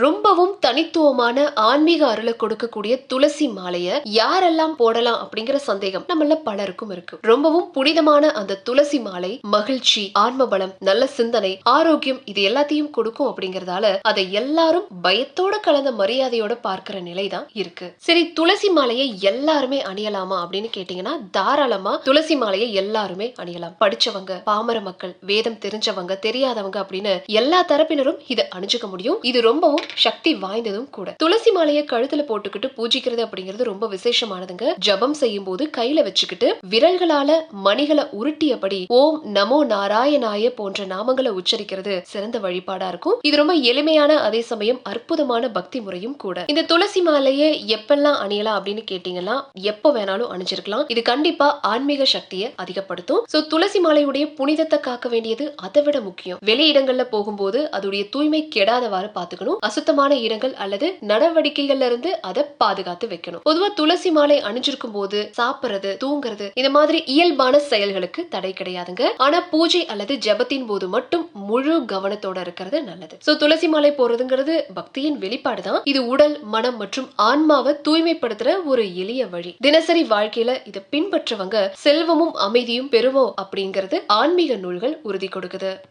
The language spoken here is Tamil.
ரொம்பவும் தனித்துவமான ஆன்மீக அருளை கொடுக்கக்கூடிய துளசி மாலைய யாரெல்லாம் போடலாம் அப்படிங்கிற சந்தேகம் நம்மள பலருக்கும் இருக்கு. ரொம்பவும் புனிதமான அந்த துளசி மாலை மகிழ்ச்சி ஆன்ம பலம் நல்ல சிந்தனை ஆரோக்கியம் இது எல்லாத்தையும் கொடுக்கும் அப்படிங்கறதால அதை எல்லாரும் பயத்தோட கலந்த மரியாதையோட பார்க்கிற நிலைதான் இருக்கு. சரி துளசி மாலையை எல்லாருமே அணியலாமா அப்படின்னு கேட்டீங்கன்னா தாராளமா துளசி மாலையை எல்லாருமே அணியலாம். படிச்சவங்க பாமர மக்கள் வேதம் தெரிஞ்சவங்க தெரியாதவங்க அப்படின்னு எல்லா தரப்பினரும் இதை அணிஞ்சுக்க முடியும். இது ரொம்பவும் சக்தி வாய்ந்ததும் கூட. துளசி மாலையை கழுத்துல போட்டுக்கிட்டு பூஜிக்கிறது அப்படிங்கிறது ரொம்ப விசேஷமானதுங்க. ஜபம் செய்யும் போது கையில வச்சுக்கிட்டு விரல்களால மணிகளை உருட்டியபடி ஓம் நமோ நாராயணாய போன்ற நாமங்களை உச்சரிக்கிறது சிறந்த வழிபாடா இருக்கும். இது ரொம்ப எளிமையான அதே சமயம் அற்புதமான பக்தி முறையும் கூட. இந்த துளசி மாலையை எப்பெல்லாம் அணியலாம் அப்படின்னு கேட்டீங்கன்னா எப்ப வேணாலும் அணிஞ்சிருக்கலாம். இது கண்டிப்பா ஆன்மீக சக்தியை அதிகப்படுத்தும். சோ துளசி மாலையுடைய புனிதத்தை காக்க வேண்டியது அதை விட முக்கியம். வெளியிடங்கள்ல போகும்போது அதோடைய தூய்மை கெடாதவாறு பாத்துக்கணும் அசுத்தமான இடங்கள் அல்லது நடவடிக்கைகள்ல இருந்து அதை பாதுகாத்து வைக்கணும். பொதுவா துளசி மாலை அணிஞ்சிருக்கும் போது சாப்பிடுறது தூங்குறது இந்த மாதிரி இயல்பான செயல்களுக்கு தடை கிடையாதுங்க. ஆனா பூஜை அல்லது ஜெபத்தின் போது மட்டும் முழு கவனத்தோட இருக்கிறது நல்லது. சோ துளசி மாலை போறதுங்கிறது பக்தியின் வெளிப்பாடு தான். இது உடல் மனம் மற்றும் ஆன்மாவை தூய்மைப்படுத்துற ஒரு எளிய வழி. தினசரி வாழ்க்கையில இதை பின்பற்றவங்க செல்வமும் அமைதியும் பெறுவோம் அப்படிங்கிறது ஆன்மீக நூல்கள் உறுதி கொடுக்குது.